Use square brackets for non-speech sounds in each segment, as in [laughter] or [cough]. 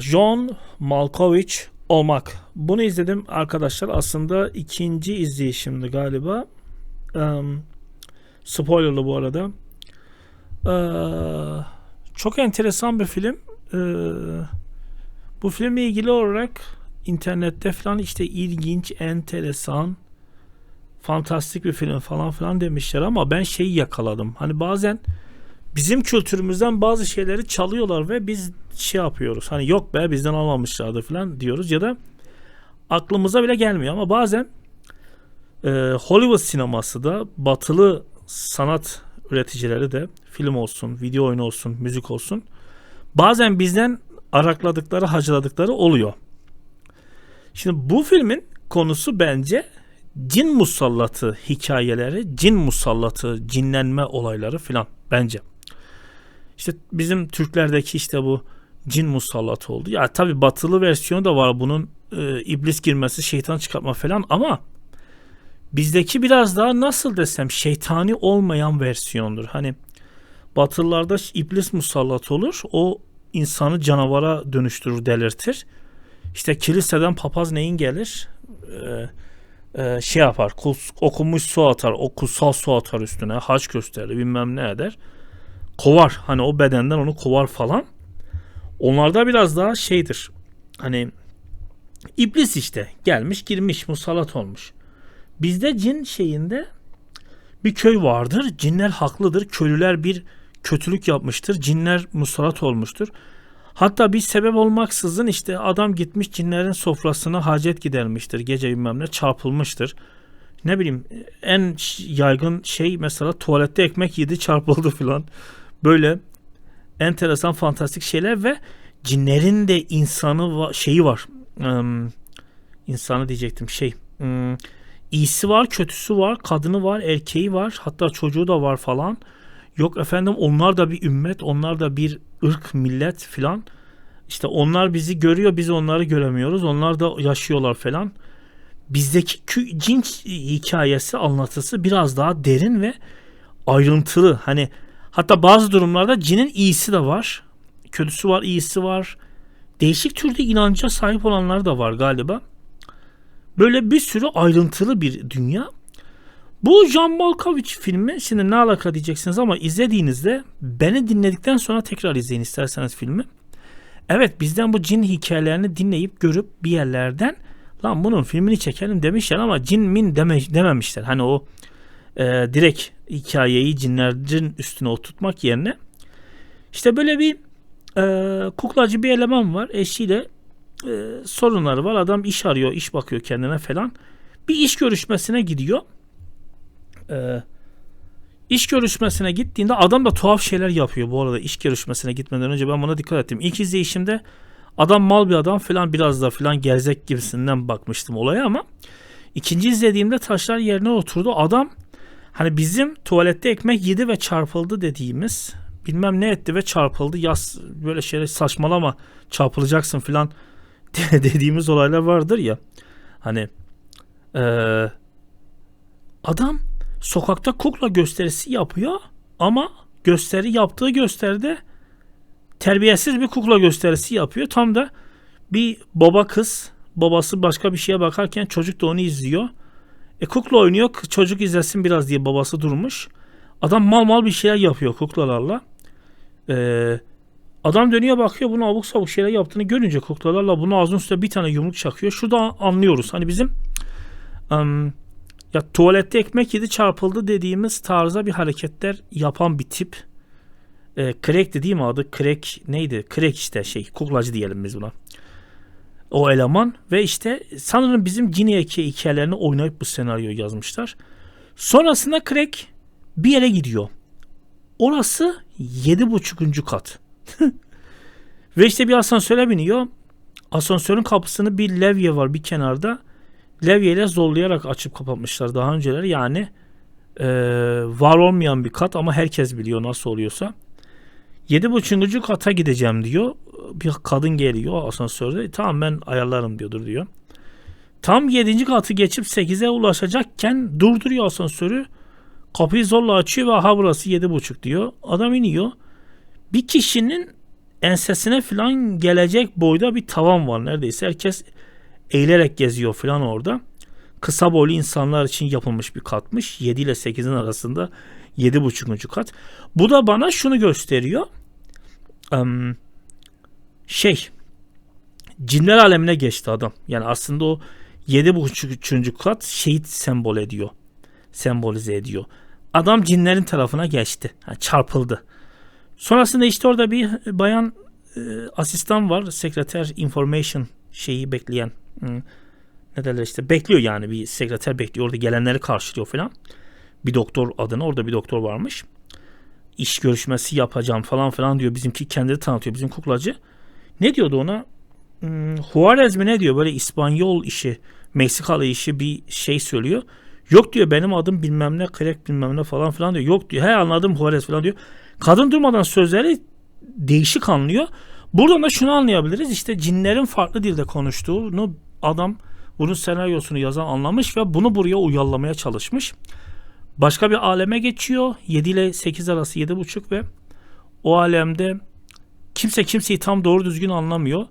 John Malkovich olmak. Bunu izledim arkadaşlar. Aslında ikinci izleyişimdi galiba. Um, spoilerlı bu arada. Ee, çok enteresan bir film. Ee, bu filmle ilgili olarak internette falan işte ilginç, enteresan, fantastik bir film falan filan demişler ama ben şeyi yakaladım. Hani bazen bizim kültürümüzden bazı şeyleri çalıyorlar ve biz şey yapıyoruz. Hani yok be bizden almamışlardı falan diyoruz ya da aklımıza bile gelmiyor ama bazen e, Hollywood sineması da batılı sanat üreticileri de film olsun, video oyunu olsun, müzik olsun bazen bizden arakladıkları, hacıladıkları oluyor. Şimdi bu filmin konusu bence cin musallatı hikayeleri, cin musallatı, cinlenme olayları filan bence. İşte bizim Türklerdeki işte bu cin musallatı oldu. Ya tabi batılı versiyonu da var bunun e, iblis girmesi, şeytan çıkartma falan ama bizdeki biraz daha nasıl desem şeytani olmayan versiyondur. Hani batılılarda iblis musallat olur. O insanı canavara dönüştürür, delirtir. İşte kiliseden papaz neyin gelir? Ee, e, şey yapar, kus, okumuş su atar, o kutsal su atar üstüne, haç gösterir, bilmem ne eder. Kovar, hani o bedenden onu kovar falan. Onlarda biraz daha şeydir. Hani iblis işte gelmiş girmiş musallat olmuş. Bizde cin şeyinde bir köy vardır. Cinler haklıdır. Köylüler bir kötülük yapmıştır. Cinler musallat olmuştur. Hatta bir sebep olmaksızın işte adam gitmiş cinlerin sofrasına hacet gidermiştir. Gece bilmem ne çarpılmıştır. Ne bileyim en yaygın şey mesela tuvalette ekmek yedi çarpıldı filan. Böyle enteresan fantastik şeyler ve cinlerin de insanı şeyi var. Um, insanı diyecektim şey. Um, iyisi var, kötüsü var, kadını var, erkeği var, hatta çocuğu da var falan. Yok efendim onlar da bir ümmet, onlar da bir ırk, millet filan. İşte onlar bizi görüyor, biz onları göremiyoruz. Onlar da yaşıyorlar falan. Bizdeki cin hikayesi, anlatısı biraz daha derin ve ayrıntılı. Hani hatta bazı durumlarda cinin iyisi de var. Kötüsü var, iyisi var. Değişik türde inanca sahip olanlar da var galiba. Böyle bir sürü ayrıntılı bir dünya. Bu John Malkovich filmi şimdi ne alaka diyeceksiniz ama izlediğinizde beni dinledikten sonra tekrar izleyin isterseniz filmi. Evet bizden bu cin hikayelerini dinleyip görüp bir yerlerden lan bunun filmini çekelim demişler ama cin min deme, dememişler. Hani o e, direkt hikayeyi cinlerin üstüne oturtmak yerine işte böyle bir e, kuklacı bir eleman var eşiyle e, sorunları var. Adam iş arıyor, iş bakıyor kendine falan. Bir iş görüşmesine gidiyor. E, iş görüşmesine gittiğinde adam da tuhaf şeyler yapıyor bu arada iş görüşmesine gitmeden önce ben buna dikkat ettim. İlk izleyişimde adam mal bir adam falan biraz da falan gerzek gibisinden bakmıştım olaya ama ikinci izlediğimde taşlar yerine oturdu. Adam hani bizim tuvalette ekmek yedi ve çarpıldı dediğimiz bilmem ne etti ve çarpıldı. Yaz böyle şeyler saçmalama çarpılacaksın falan [laughs] dediğimiz olaylar vardır ya. Hani ee, adam sokakta kukla gösterisi yapıyor ama gösteri yaptığı gösteride terbiyesiz bir kukla gösterisi yapıyor. Tam da bir baba kız babası başka bir şeye bakarken çocuk da onu izliyor. E kukla oynuyor çocuk izlesin biraz diye babası durmuş. Adam mal mal bir şeyler yapıyor kuklalarla. Eee Adam dönüyor bakıyor bunu abuk sabuk şeyler yaptığını görünce kuklalarla bunu ağzının üstüne bir tane yumruk çakıyor. Şurada anlıyoruz. Hani bizim um, ya tuvalette ekmek yedi çarpıldı dediğimiz tarza bir hareketler yapan bir tip. E, crack mi adı? Crack neydi? Crack işte şey kuklacı diyelim biz buna. O eleman ve işte sanırım bizim Cine hikayelerini oynayıp bu senaryoyu yazmışlar. Sonrasında Crack bir yere gidiyor. Orası yedi buçukuncu kat. [laughs] Ve işte bir asansöre biniyor. Asansörün kapısını bir levye var bir kenarda. Levyeyle zorlayarak açıp kapatmışlar daha önceleri. Yani e, var olmayan bir kat ama herkes biliyor nasıl oluyorsa. Yedi buçukuncu kata gideceğim diyor. Bir kadın geliyor asansörde. Tamam ben ayarlarım diyordur diyor. Tam yedinci katı geçip sekize ulaşacakken durduruyor asansörü. Kapıyı zorla açıyor ve ha burası yedi buçuk diyor. Adam iniyor bir kişinin ensesine falan gelecek boyda bir tavan var neredeyse. Herkes eğilerek geziyor falan orada. Kısa boylu insanlar için yapılmış bir katmış. 7 ile 8'in arasında 7,5. kat. Bu da bana şunu gösteriyor. Em, şey cinler alemine geçti adam. Yani aslında o 7,5. kat şehit sembol ediyor. Sembolize ediyor. Adam cinlerin tarafına geçti. Yani çarpıldı. Sonrasında işte orada bir bayan e, asistan var. Sekreter information şeyi bekleyen. Ne derler işte bekliyor yani bir sekreter bekliyor. Orada gelenleri karşılıyor falan. Bir doktor adına orada bir doktor varmış. İş görüşmesi yapacağım falan falan diyor. Bizimki kendini tanıtıyor. Bizim kuklacı. Ne diyordu ona? Hmm, Juarez mi ne diyor? Böyle İspanyol işi, Meksikalı işi bir şey söylüyor. Yok diyor benim adım bilmem ne, krek bilmem ne falan filan diyor. Yok diyor. He anladım Juarez falan diyor. Kadın durmadan sözleri değişik anlıyor. Buradan da şunu anlayabiliriz. İşte cinlerin farklı dilde konuştuğunu adam bunun senaryosunu yazan anlamış ve bunu buraya uyarlamaya çalışmış. Başka bir aleme geçiyor. 7 ile 8 arası 7,5 ve o alemde kimse kimseyi tam doğru düzgün anlamıyor.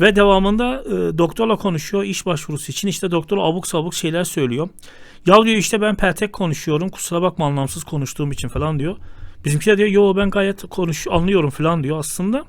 Ve devamında e, doktorla konuşuyor iş başvurusu için. İşte doktor abuk sabuk şeyler söylüyor. Ya diyor işte ben pertek konuşuyorum kusura bakma anlamsız konuştuğum için falan diyor. Bizimki de diyor yo ben gayet konuş anlıyorum falan diyor aslında.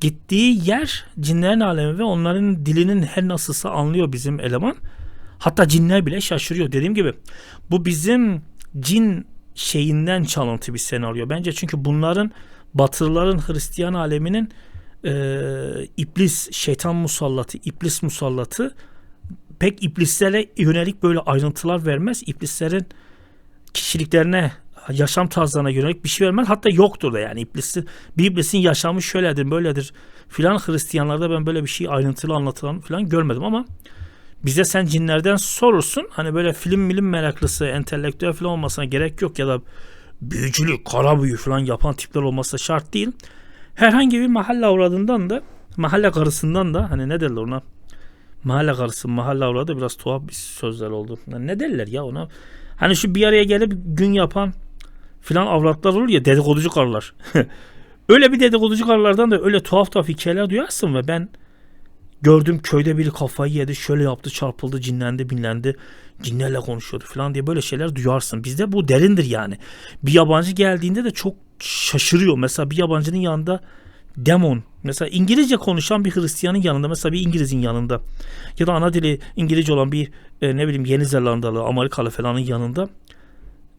Gittiği yer cinlerin alemi ve onların dilinin her nasılsa anlıyor bizim eleman. Hatta cinler bile şaşırıyor. Dediğim gibi bu bizim cin şeyinden çalıntı bir senaryo. Bence çünkü bunların Batılıların Hristiyan aleminin e, iblis, şeytan musallatı, iblis musallatı pek iblislere yönelik böyle ayrıntılar vermez. İblislerin kişiliklerine, yaşam tarzlarına yönelik bir şey vermez. Hatta yoktur da yani iblisin, bir iblisin yaşamı şöyledir, böyledir filan Hristiyanlarda ben böyle bir şey ayrıntılı anlatılan filan görmedim ama bize sen cinlerden sorursun. Hani böyle film milim meraklısı, entelektüel falan olmasına gerek yok ya da büyücülük, kara büyü falan yapan tipler olması şart değil. Herhangi bir mahalle avradından da mahalle karısından da hani ne derler ona mahalle karısı mahalle avradı biraz tuhaf bir sözler oldu. Ne derler ya ona hani şu bir araya gelip gün yapan filan avratlar olur ya dedikoducu karılar. [laughs] öyle bir dedikoducu karılardan da öyle tuhaf tuhaf hikayeler duyarsın ve ben gördüm köyde biri kafayı yedi şöyle yaptı çarpıldı cinlendi binlendi cinlerle konuşuyordu falan diye böyle şeyler duyarsın. Bizde bu derindir yani. Bir yabancı geldiğinde de çok şaşırıyor. Mesela bir yabancının yanında demon mesela İngilizce konuşan bir Hristiyanın yanında mesela bir İngiliz'in yanında ya da ana dili İngilizce olan bir e, ne bileyim Yeni Zelandalı Amerikalı falanın yanında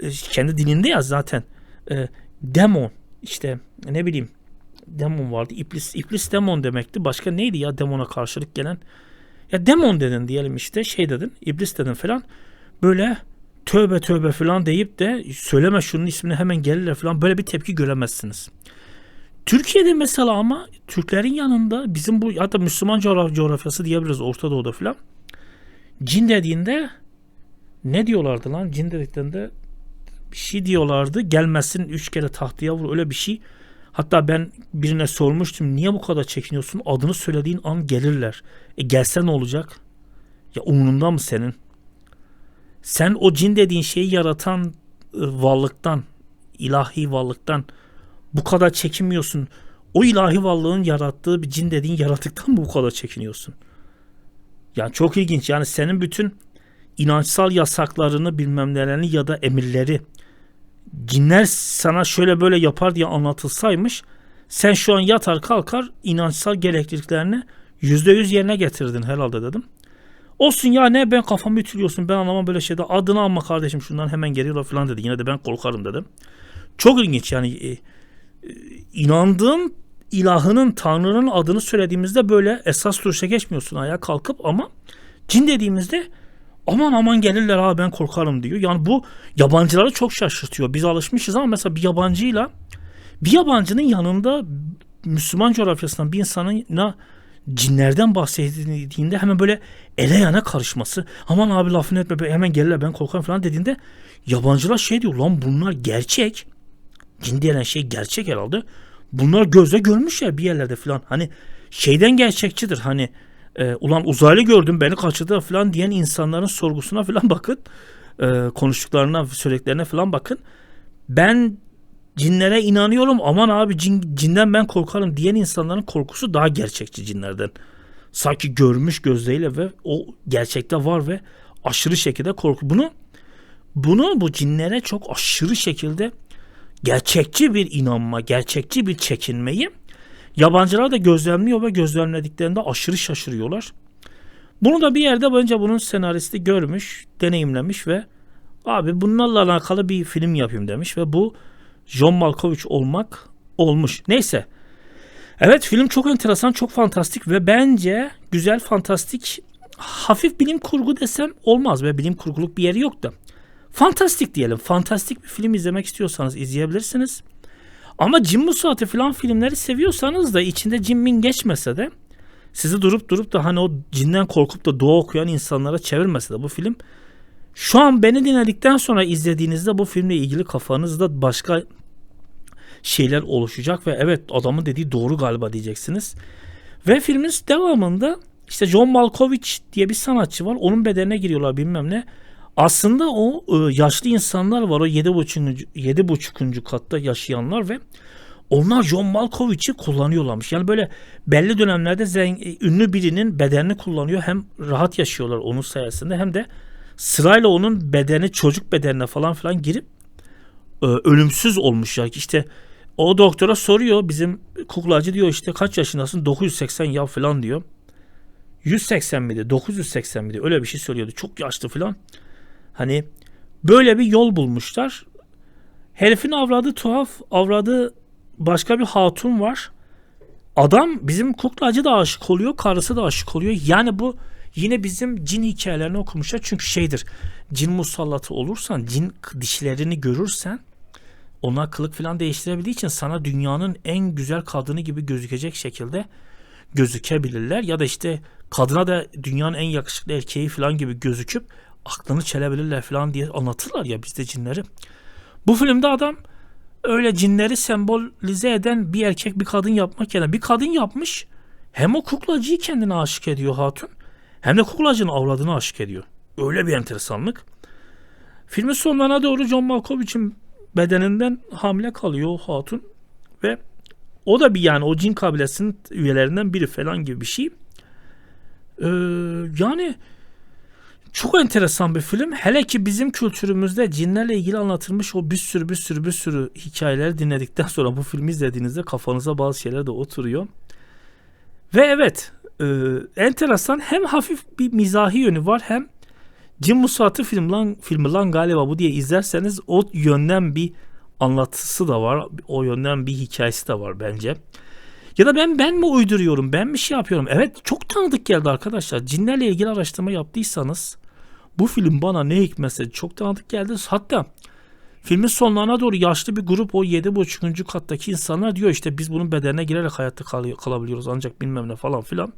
e, kendi dilinde ya zaten e, demon işte ne bileyim demon vardı iblis iblis demon demekti başka neydi ya demona karşılık gelen ya demon dedin diyelim işte şey dedin iblis dedin falan böyle tövbe tövbe falan deyip de söyleme şunun ismini hemen gelirler falan böyle bir tepki göremezsiniz. Türkiye'de mesela ama Türklerin yanında bizim bu hatta Müslüman coğraf coğrafyası diyebiliriz Orta Doğu'da falan. Cin dediğinde ne diyorlardı lan? Cin dediklerinde bir şey diyorlardı. Gelmesin üç kere tahtaya vur öyle bir şey. Hatta ben birine sormuştum niye bu kadar çekiniyorsun? Adını söylediğin an gelirler. E gelse ne olacak? Ya umurunda mı senin? Sen o cin dediğin şeyi yaratan e, varlıktan, ilahi varlıktan bu kadar çekinmiyorsun. O ilahi varlığın yarattığı bir cin dediğin yaratıktan mı bu kadar çekiniyorsun? Yani çok ilginç. Yani senin bütün inançsal yasaklarını bilmem nelerini ya da emirleri cinler sana şöyle böyle yapar diye anlatılsaymış sen şu an yatar kalkar inançsal gerekliliklerini yüzde yüz yerine getirdin herhalde dedim. Olsun ya ne ben kafamı ütülüyorsun ben anlamam böyle şeyde adını alma kardeşim şundan hemen geliyorlar falan dedi. Yine de ben korkarım dedim. Çok ilginç yani e, e, inandığın ilahının tanrının adını söylediğimizde böyle esas duruşa geçmiyorsun ayağa kalkıp ama cin dediğimizde aman aman gelirler abi ben korkarım diyor. Yani bu yabancıları çok şaşırtıyor. Biz alışmışız ama mesela bir yabancıyla bir yabancının yanında Müslüman coğrafyasından bir insanına cinlerden bahsedildiğinde hemen böyle ele yana karışması. Aman abi lafını etme hemen gelirler ben korkarım falan dediğinde yabancılar şey diyor lan bunlar gerçek. Cin denen şey gerçek herhalde. Bunlar gözle görmüşler bir yerlerde falan. Hani şeyden gerçekçidir. Hani e, ulan uzaylı gördüm beni kaçırdı falan diyen insanların sorgusuna falan [laughs] bakın. E, konuştuklarına, söylediklerine falan bakın. Ben cinlere inanıyorum aman abi cin, cinden ben korkarım diyen insanların korkusu daha gerçekçi cinlerden. Sanki görmüş gözleriyle ve o gerçekte var ve aşırı şekilde korku. Bunu bunu bu cinlere çok aşırı şekilde gerçekçi bir inanma, gerçekçi bir çekinmeyi yabancılar da gözlemliyor ve gözlemlediklerinde aşırı şaşırıyorlar. Bunu da bir yerde bence bunun senaristi görmüş, deneyimlemiş ve abi bunlarla alakalı bir film yapayım demiş ve bu John Malkovich olmak olmuş. Neyse. Evet film çok enteresan, çok fantastik ve bence güzel, fantastik, hafif bilim kurgu desem olmaz ve bilim kurguluk bir yeri yok da. Fantastik diyelim. Fantastik bir film izlemek istiyorsanız izleyebilirsiniz. Ama Jim Musati falan filmleri seviyorsanız da içinde Jim Min geçmese de sizi durup durup da hani o cinden korkup da dua okuyan insanlara çevirmese de bu film şu an beni dinledikten sonra izlediğinizde bu filmle ilgili kafanızda başka şeyler oluşacak ve evet adamın dediği doğru galiba diyeceksiniz. Ve filmin devamında işte John Malkovich diye bir sanatçı var. Onun bedenine giriyorlar bilmem ne. Aslında o e, yaşlı insanlar var o 7.5. 7.5. katta yaşayanlar ve onlar John Malkovich'i kullanıyorlarmış. Yani böyle belli dönemlerde zengin, e, ünlü birinin bedenini kullanıyor. Hem rahat yaşıyorlar onun sayesinde hem de sırayla onun bedeni çocuk bedenine falan filan girip e, ölümsüz olmuş ya. İşte o doktora soruyor bizim kuklacı diyor işte kaç yaşındasın 980 ya falan diyor. 180 miydi 980 miydi öyle bir şey söylüyordu çok yaşlı falan. Hani böyle bir yol bulmuşlar. Herifin avradı tuhaf avradı başka bir hatun var. Adam bizim kuklacı da aşık oluyor karısı da aşık oluyor. Yani bu Yine bizim cin hikayelerini okumuşlar. Çünkü şeydir. Cin musallatı olursan, cin dişlerini görürsen onlar kılık falan değiştirebildiği için sana dünyanın en güzel kadını gibi gözükecek şekilde gözükebilirler. Ya da işte kadına da dünyanın en yakışıklı erkeği falan gibi gözüküp aklını çelebilirler falan diye anlatırlar ya bizde cinleri. Bu filmde adam öyle cinleri sembolize eden bir erkek bir kadın yapmak yerine bir kadın yapmış hem o kuklacıyı kendine aşık ediyor hatun hem de kuklacının avradını aşık ediyor. Öyle bir enteresanlık. Filmin sonlarına doğru John Malkovich'in bedeninden hamile kalıyor o hatun ve o da bir yani o cin kabilesinin üyelerinden biri falan gibi bir şey. Ee, yani çok enteresan bir film. Hele ki bizim kültürümüzde cinlerle ilgili anlatılmış o bir sürü bir sürü bir sürü hikayeleri dinledikten sonra bu filmi izlediğinizde kafanıza bazı şeyler de oturuyor. Ve evet e, enteresan hem hafif bir mizahi yönü var hem Jim Musat'ı film lan, filmi lan galiba bu diye izlerseniz o yönden bir anlatısı da var. O yönden bir hikayesi de var bence. Ya da ben ben mi uyduruyorum? Ben mi şey yapıyorum? Evet çok tanıdık geldi arkadaşlar. Cinlerle ilgili araştırma yaptıysanız bu film bana ne hikmetse çok tanıdık geldi. Hatta filmin sonlarına doğru yaşlı bir grup o 7.5. kattaki insanlar diyor işte biz bunun bedenine girerek hayatta kal- kalabiliyoruz ancak bilmem ne falan filan.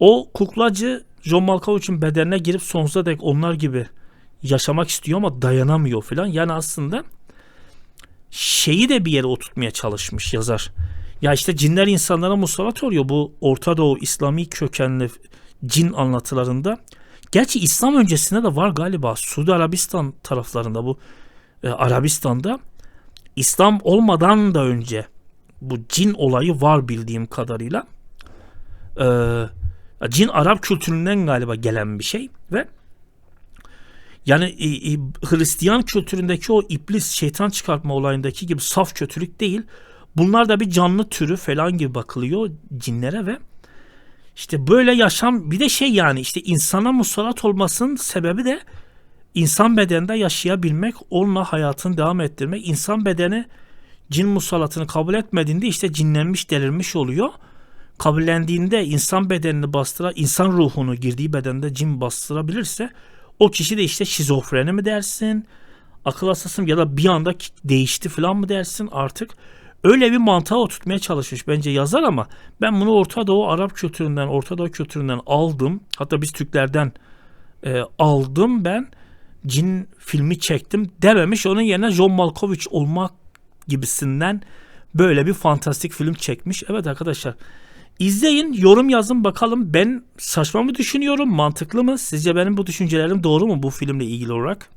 O kuklacı John Malkovich'in bedenine girip sonsuza dek onlar gibi yaşamak istiyor ama dayanamıyor filan. Yani aslında şeyi de bir yere oturtmaya çalışmış yazar. Ya işte cinler insanlara musallat oluyor bu Orta Doğu İslami kökenli cin anlatılarında. Gerçi İslam öncesinde de var galiba Suudi Arabistan taraflarında bu e, Arabistan'da İslam olmadan da önce bu cin olayı var bildiğim kadarıyla. Ee, Cin Arap kültüründen galiba gelen bir şey ve yani e, e, Hristiyan kültüründeki o iblis şeytan çıkartma olayındaki gibi saf kötülük değil. Bunlar da bir canlı türü falan gibi bakılıyor cinlere ve işte böyle yaşam bir de şey yani işte insana musallat olmasının sebebi de insan bedeninde yaşayabilmek, onunla hayatını devam ettirmek. İnsan bedeni cin musallatını kabul etmediğinde işte cinlenmiş, delirmiş oluyor kabullendiğinde insan bedenini bastıra, insan ruhunu girdiği bedende cin bastırabilirse o kişi de işte şizofreni mi dersin, akıl hastası ya da bir anda değişti falan mı dersin artık öyle bir mantığa oturtmaya çalışmış bence yazar ama ben bunu Orta Doğu Arap kültüründen, Orta Doğu kültüründen aldım. Hatta biz Türklerden e, aldım ben cin filmi çektim dememiş. Onun yerine John Malkovich olmak gibisinden böyle bir fantastik film çekmiş. Evet arkadaşlar İzleyin, yorum yazın bakalım ben saçma mı düşünüyorum, mantıklı mı? Sizce benim bu düşüncelerim doğru mu bu filmle ilgili olarak?